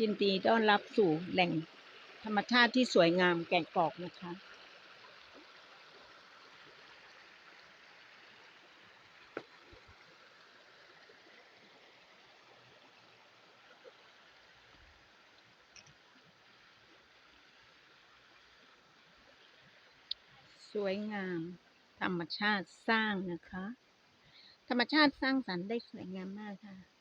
ยินดีต้อนรับสู่แหล่งธรรมชาติที่สวยงามแก่งกอกนะคะ สวยงาม ธรรมชาติสร้างนะคะ ธรรมชาติสร้างสรรค์ได้สวยงามมากค่ะ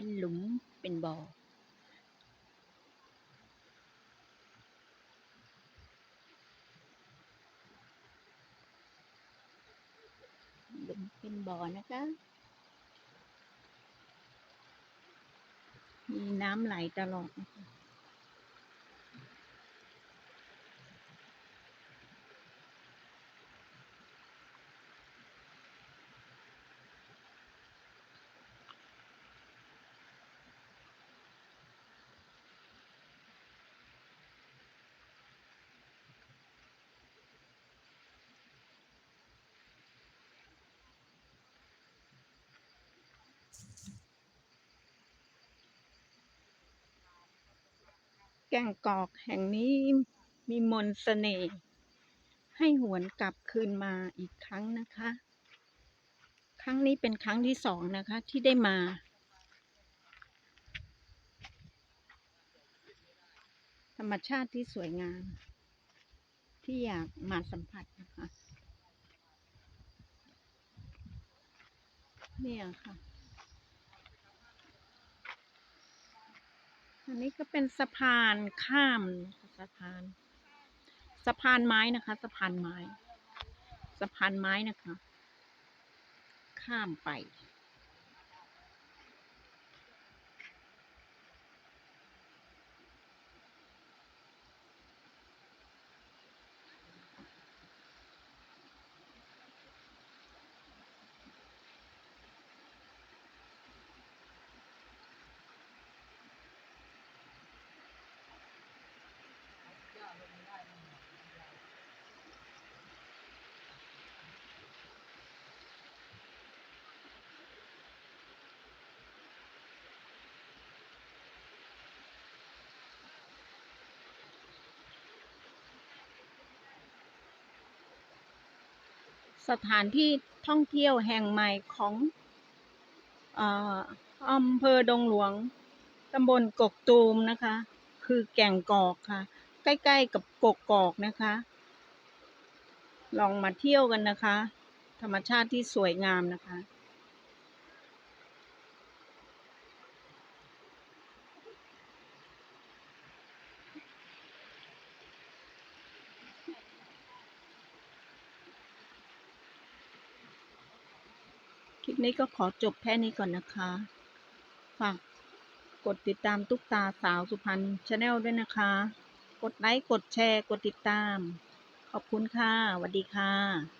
เป็นหลุมเป็นบ่อหลุมเป็นบ่อนะคะมีน้ำไหลตลอดนะคะ แก่งกอกแห่งนี้มีมนต์เสน่ห์ ให้หวนกลับคืนมาอีกครั้งนะคะ ครั้งนี้เป็นครั้งที่สองนะคะที่ได้มา ธรรมชาติที่สวยงาม ที่อยากมาสัมผัสนะคะ เนี่ยค่ะ อันนี้ก็เป็นสะพานข้ามสะพาน สะพานไม้นะคะ สะพานไม้ สะพานไม้นะคะ ข้ามไป สถานที่ท่องเที่ยวแห่งใหม่ของอำเภอดงหลวงตำบลกกตูมนะคะ คือแก่งกอกค่ะ ใกล้ ๆ กับกกกอกนะคะ ลองมาเที่ยวกันนะคะ ธรรมชาติที่สวยงามนะคะ ลิปนี้ก็ขอจบแค่นี้ก่อนนะคะ ฝากกดติดตามตุ๊กตาสาวสุพรรณชาแนลด้วยนะคะ กดไลค์ กดแชร์ กดติดตาม ขอบคุณค่ะสวัสดีค่ะ